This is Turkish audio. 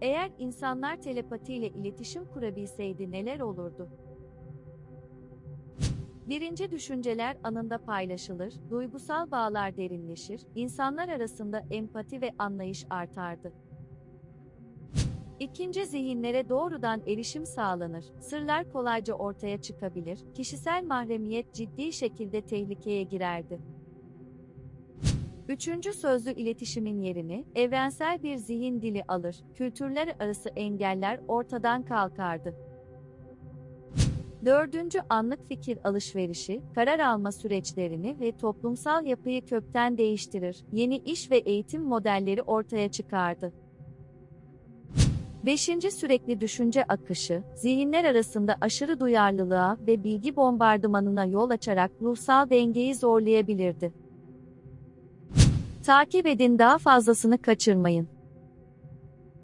Eğer insanlar telepatiyle iletişim kurabilseydi neler olurdu? Birinci düşünceler anında paylaşılır, duygusal bağlar derinleşir, insanlar arasında empati ve anlayış artardı. İkinci zihinlere doğrudan erişim sağlanır, sırlar kolayca ortaya çıkabilir, kişisel mahremiyet ciddi şekilde tehlikeye girerdi. Üçüncü sözlü iletişimin yerini, evrensel bir zihin dili alır, kültürler arası engeller ortadan kalkardı. Dördüncü anlık fikir alışverişi, karar alma süreçlerini ve toplumsal yapıyı kökten değiştirir, yeni iş ve eğitim modelleri ortaya çıkardı. Beşinci sürekli düşünce akışı, zihinler arasında aşırı duyarlılığa ve bilgi bombardımanına yol açarak ruhsal dengeyi zorlayabilirdi. Takip edin daha fazlasını kaçırmayın.